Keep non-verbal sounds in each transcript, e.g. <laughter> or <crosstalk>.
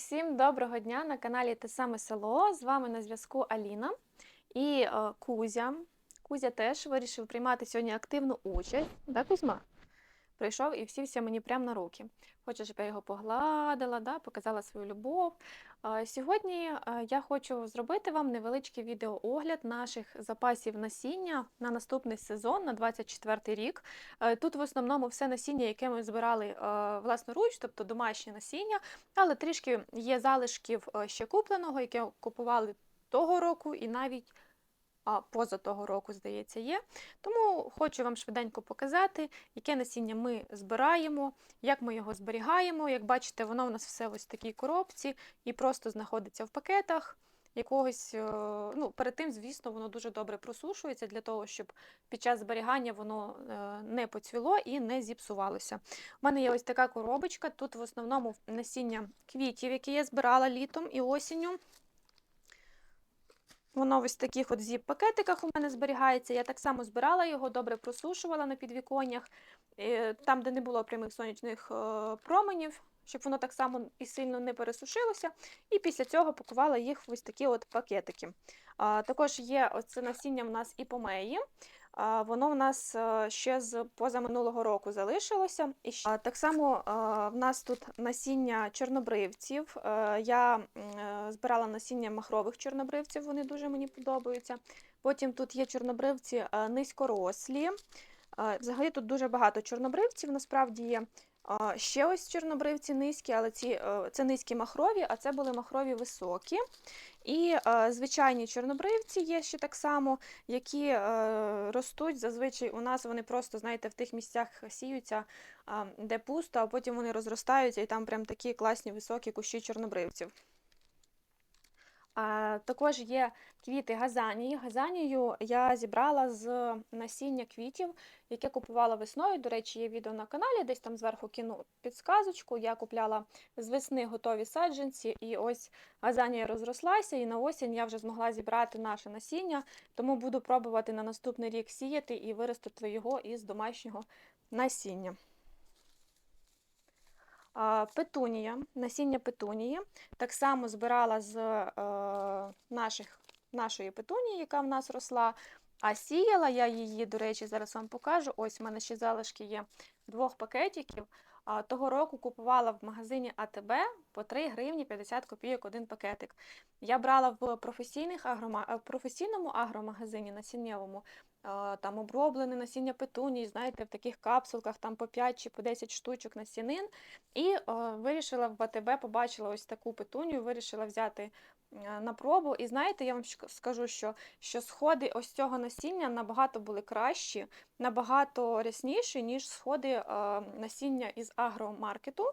Усім доброго дня на каналі Те саме село. З вами на зв'язку Аліна і е, Кузя. Кузя теж вирішив приймати сьогодні активну участь. Да, Кузьма? Прийшов і всівся мені прямо на руки. Хоче, щоб я його погладила, да, показала свою любов. Сьогодні я хочу зробити вам невеличкий відеоогляд наших запасів насіння на наступний сезон, на 24 рік. Тут в основному все насіння, яке ми збирали власноруч, тобто домашнє насіння, але трішки є залишків ще купленого, яке купували того року і навіть а, поза того року, здається, є. Тому хочу вам швиденько показати, яке насіння ми збираємо, як ми його зберігаємо. Як бачите, воно у нас все ось в такій коробці і просто знаходиться в пакетах. Якогось, е, ну, перед тим, звісно, воно дуже добре просушується для того, щоб під час зберігання воно е, не поцвіло і не зіпсувалося. У мене є ось така коробочка. Тут в основному насіння квітів, які я збирала літом і осінню. Воно ось в таких от зіп-пакетиках у мене зберігається. Я так само збирала його, добре просушувала на підвіконнях, е, там, де не було прямих сонячних е, променів, щоб воно так само і сильно не пересушилося. І після цього пакувала їх в ось такі от пакетики. Також є оце насіння в нас і помеї. Воно в нас е, ще з позаминулого року залишилося. І так само в нас тут насіння чорнобривців. Е, Я е, збирала насіння махрових чорнобривців, вони дуже мені подобаються. Потім тут є чорнобривці низькорослі. Взагалі тут дуже багато чорнобривців, насправді є. Ще ось чорнобривці низькі, але ці, е, це низькі махрові, а це були махрові високі. І е, звичайні чорнобривці є ще так само, які е, ростуть. Зазвичай у нас вони просто, знаєте, в тих місцях сіються, де пусто, а потім вони розростаються, і там прям такі класні високі кущі чорнобривців. Також є квіти газанії. Газанію я зібрала з насіння квітів, яке купувала весною. До речі, є відео на каналі, десь там зверху кину підсказочку. Я купляла з весни готові саджанці, і ось газанія розрослася, і на осінь я вже змогла зібрати наше насіння, тому буду пробувати на наступний рік сіяти і виростити його із домашнього насіння. Петунія, насіння петунії. Так само збирала з е, наших, нашої петунії, яка в нас росла. А сіяла я її, до речі, зараз вам покажу. Ось у мене ще залишки є двох пакетиків. Того року купувала в магазині АТБ по 3 гривні 50 копійок один пакетик. Я брала в професійних агрома... в професійному агромагазині насіннєвому там оброблене насіння петунії, знаєте, в таких капсулках там по 5 чи по 10 штучок насінин. І е, вирішила в АТБ, побачила ось таку петунію, вирішила взяти на пробу. І знаєте, я вам скажу, що, що сходи ось цього насіння набагато були кращі, набагато рясніші, ніж сходи е, насіння із агромаркету.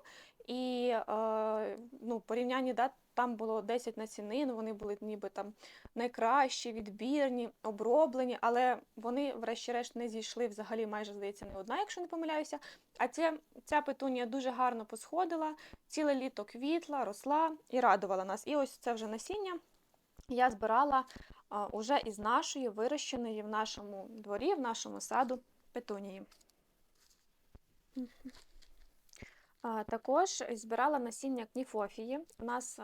І е, ну, порівнянні да, там було 10 насінин, вони були ніби там найкращі, відбірні, оброблені, але вони, врешті-решт, не зійшли взагалі, майже здається, не одна, якщо не помиляюся. А ця, ця петунія дуже гарно посходила, ціле літо квітла, росла і радувала нас. І ось це вже насіння я збирала а, уже із нашої вирощеної в нашому дворі, в нашому саду петунії. Також збирала насіння кніфофії. У нас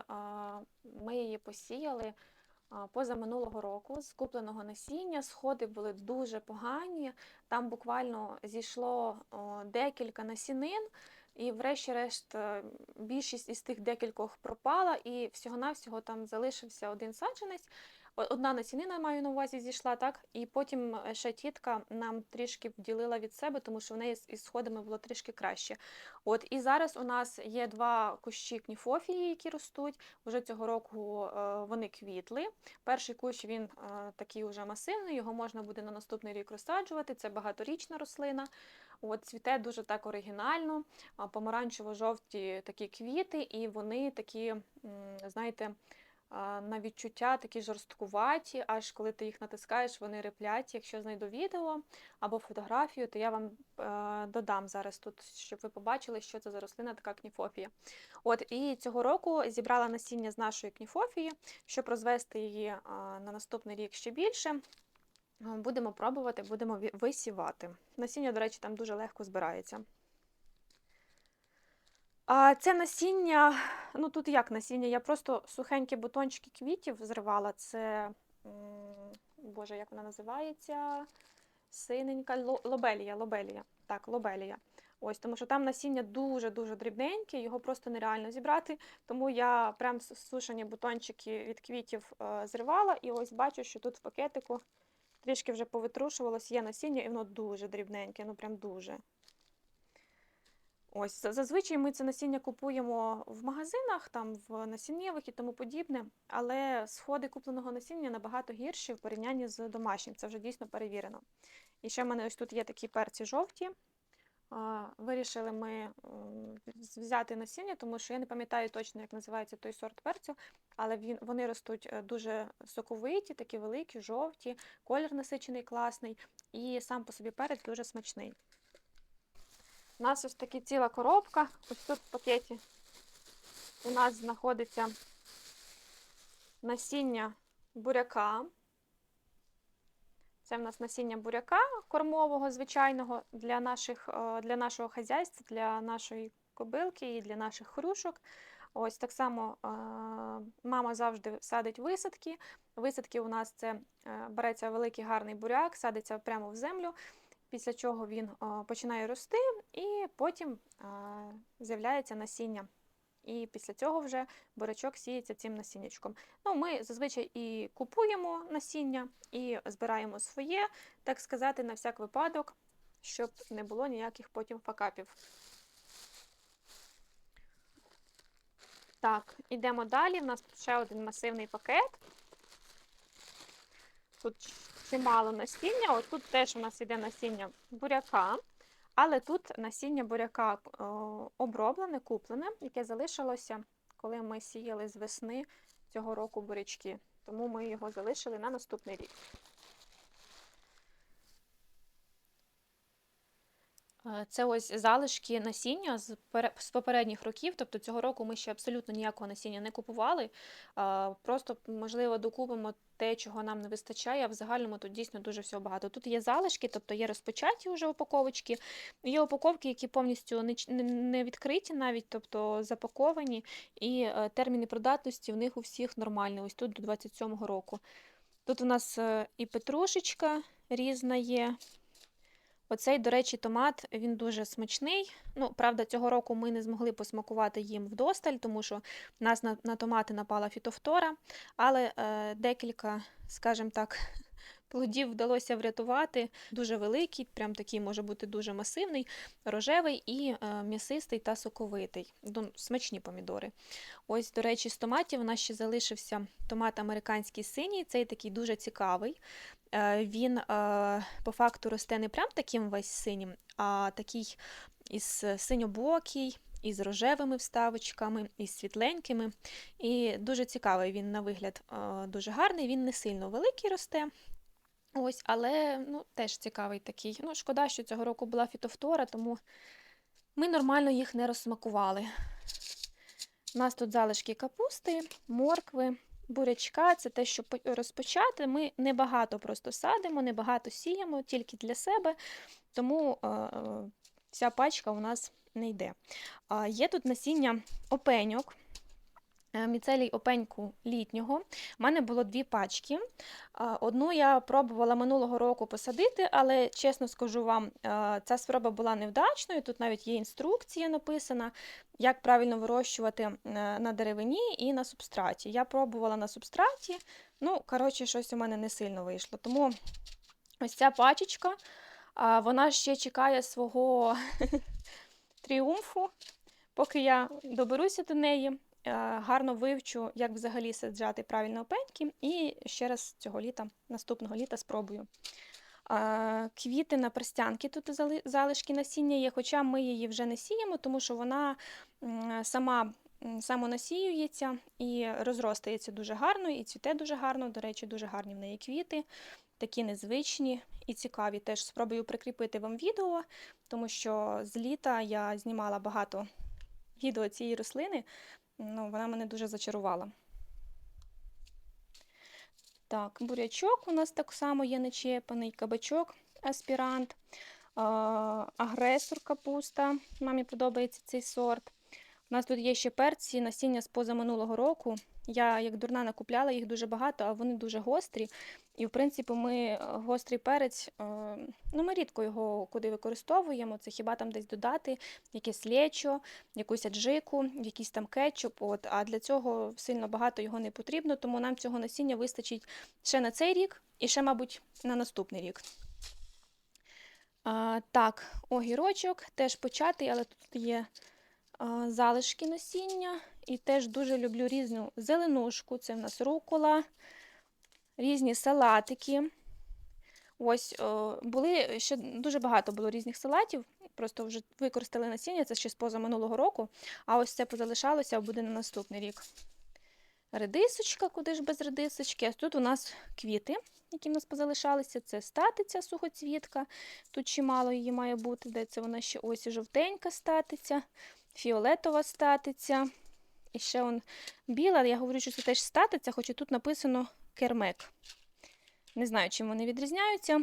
ми її посіяли позаминулого року з купленого насіння. Сходи були дуже погані. Там буквально зійшло декілька насінин, і, врешті-решт, е, більшість із тих декількох пропала, і всього-навсього там залишився один саджанець. Одна насінина маю на увазі зійшла, так? І потім е, ще тітка нам трішки вділила від себе, тому що в неї із сходами було трішки краще. От і зараз у нас є два кущі кніфофії, які ростуть. Уже цього року е, вони квітли. Перший кущ він е, такий уже масивний, його можна буде на наступний рік розсаджувати. Це багаторічна рослина. От цвіте дуже так оригінально, помаранчево-жовті такі квіти, і вони такі, знаєте, на відчуття такі жорсткуваті, аж коли ти їх натискаєш, вони реплять. Якщо знайду відео або фотографію, то я вам е, додам зараз тут, щоб ви побачили, що це за рослина, така кніфофія. От і цього року зібрала насіння з нашої кніфофії, щоб розвести її на наступний рік ще більше. Будемо пробувати, будемо висівати. Насіння, до речі, там дуже легко збирається. А це насіння ну тут як насіння, я просто сухенькі бутончики квітів зривала. Це, боже, як вона називається? Синенька лобелія, лобелія. Так, лобелія. Ось, тому що там насіння дуже-дуже дрібненьке, його просто нереально зібрати. Тому я прям сушені бутончики від квітів е, зривала, і ось бачу, що тут в пакетику трішки вже повитрушувалось, є насіння, і воно дуже дрібненьке, ну прям дуже. Ось, зазвичай ми це насіння купуємо в магазинах, там в насіннєвих і тому подібне, але сходи купленого насіння набагато гірші в порівнянні з домашнім. Це вже дійсно перевірено. І ще в мене ось тут є такі перці жовті. Вирішили ми взяти насіння, тому що я не пам'ятаю точно, як називається той сорт перцю, але він, вони ростуть е, дуже соковиті, такі великі, жовті, колір насичений, класний, і сам по собі перець дуже смачний. У нас ось такі ціла коробка. Ось тут в пакеті у нас знаходиться насіння буряка. Це в нас насіння буряка кормового, звичайного для, наших, е, для нашого хазяйства, для нашої кобилки і для наших хрюшок. Ось так само е, мама завжди садить висадки. Висадки у нас це е, береться великий гарний буряк, садиться прямо в землю, після чого він починає рости, і потім з'являється насіння. І після цього вже бурячок сіється цим насіннячком. Ну, ми зазвичай і купуємо насіння, і збираємо своє, так сказати, на всяк випадок, щоб не було ніяких потім факапів. Так, ідемо далі. У нас ще один масивний пакет. Тут чимало насіння. От тут теж у нас іде насіння буряка, але тут насіння буряка е, оброблене, куплене, яке залишилося, коли ми сіяли з весни цього року бурячки. Тому ми його залишили на наступний рік. Це ось залишки насіння з пере- попередніх років. Тобто цього року ми ще абсолютно ніякого насіння не купували. Просто, можливо, докупимо те, чого нам не вистачає, а в загальному тут дійсно дуже всього багато. Тут є залишки, тобто є розпочаті вже упаковочки, є упаковки, які повністю не, відкриті навіть, тобто запаковані, і е, терміни придатності в них у всіх нормальні, ось тут до 27-го року. Тут у нас е, і петрушечка різна є. Оцей, до речі, томат, він дуже смачний. Ну, правда, цього року ми не змогли посмакувати їм вдосталь, тому що нас на, на томати напала фітофтора, але е, декілька, скажімо так, плодів вдалося врятувати. Дуже великий, прям такий може бути дуже масивний, рожевий і е, м'ясистий та соковитий. Ну, смачні помідори. Ось, до речі, з томатів у нас ще залишився томат американський синій, цей такий дуже цікавий. Е, Він е, по факту росте не прям таким весь синім, а такий із синьобокий, із рожевими вставочками, із світленькими. І дуже цікавий він на вигляд, дуже гарний. Він не сильно великий росте. Ось, але ну, теж цікавий такий. Ну, шкода, що цього року була фітофтора, тому ми нормально їх не розсмакували. У нас тут залишки капусти, моркви, бурячка це те, що по- розпочати. Ми небагато просто садимо, небагато сіємо, тільки для себе, тому е, е, вся пачка у нас не йде. А, Є тут насіння опеньок. Е, Міцелій опеньку літнього. У мене було дві пачки. Одну я пробувала минулого року посадити, але чесно скажу вам, е, ця спроба була невдачною. Тут навіть є інструкція написана, як правильно вирощувати е, на деревині і на субстраті. Я пробувала на субстраті, ну, коротше, щось у мене не сильно вийшло. Тому ось ця пачечка, вона ще чекає свого <laughs> тріумфу, поки я доберуся до неї. Е, Гарно вивчу, як взагалі саджати правильно опеньки, і ще раз цього літа, наступного літа спробую. Квіти на перстянки тут залишки насіння є, хоча ми її вже не сіємо, тому що вона сама самонасіюється і розростається дуже гарно, і цвіте дуже гарно. До речі, дуже гарні в неї квіти, такі незвичні і цікаві. Теж спробую прикріпити вам відео, тому що з літа я знімала багато відео цієї рослини. Ну, вона мене дуже зачарувала. Так, бурячок у нас так само є нечепаний, кабачок, аспірант, агресор капуста. Мамі подобається цей сорт. У нас тут є ще перці, насіння з позаминулого року. Я як дурна накупляла їх дуже багато, а вони дуже гострі. І, в принципі, ми е, гострий перець, е, ну ми рідко його куди використовуємо. Це хіба там десь додати якесь лечо, якусь аджику, якийсь там кетчуп. От. А для цього сильно багато його не потрібно, тому нам цього насіння вистачить ще на цей рік і ще, мабуть, на наступний рік. А, так, огірочок теж початий, але тут є залишки насіння. І теж дуже люблю різну зеленушку. Це в нас рукола, різні салатики. Ось були ще дуже багато було різних салатів. Просто вже використали насіння, це ще з поза минулого року. А ось це позалишалося, буде на наступний рік. Редисочка, куди ж без редисочки. А тут у нас квіти, які в нас позалишалися. Це статиця сухоцвітка. Тут чимало її має бути. Де це вона ще ось і жовтенька статиця, фіолетова статиця. І ще он біла, я говорю, що це теж статиця, хоч і тут написано кермек. Не знаю, чим вони відрізняються.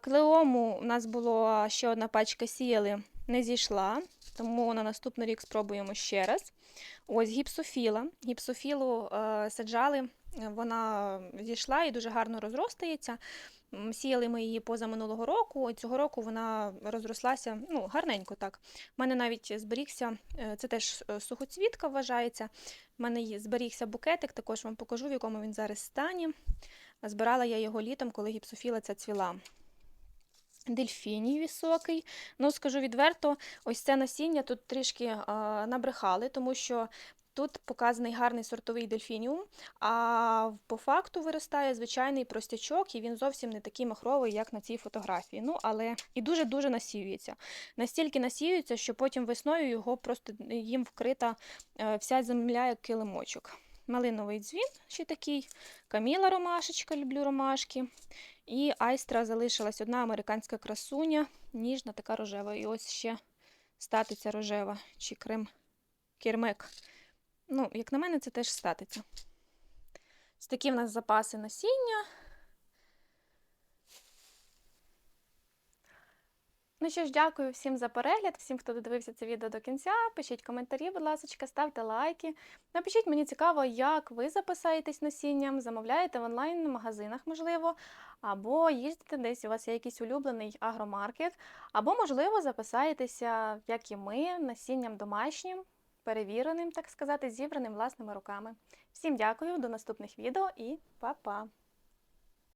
Клеому у нас була ще одна пачка сіяли, не зійшла, тому на наступний рік спробуємо ще раз. Ось гіпсофіла. Гіпсофілу саджали, вона зійшла і дуже гарно розростається. Сіяли ми її поза минулого року. Цього року вона розрослася ну, гарненько так. У мене навіть зберігся, е, це теж е, сухоцвітка вважається. У мене зберігся букетик, також вам покажу, в якому він зараз стані. Збирала я його літом, коли гіпсофіла ця цвіла. Дельфіній високий. Ну, скажу відверто, ось це насіння тут трішки а, набрехали, тому що тут показаний гарний сортовий дельфініум, а по факту виростає звичайний простячок, і він зовсім не такий махровий, як на цій фотографії. Ну, але і дуже-дуже насіюється. Настільки насіюється, що потім весною його просто їм вкрита е, вся земля як килимочок. Малиновий дзвін ще такий, каміла ромашечка, люблю ромашки. І айстра залишилась одна американська красуня, ніжна, така рожева. І ось ще статиця рожева чи крем кермек. Ну, як на мене, це теж статиця. Ось такі в нас запаси насіння. Ну що ж, дякую всім за перегляд, всім, хто додивився це відео до кінця. Пишіть коментарі, будь ласка, ставте лайки. Напишіть, мені цікаво, як ви записаєтесь насінням, замовляєте в онлайн-магазинах, можливо, або їздите десь, у вас є якийсь улюблений агромаркет, або, можливо, записаєтеся, як і ми, насінням домашнім, перевіреним, так сказати, зібраним власними руками. Всім дякую, до наступних відео і па-па!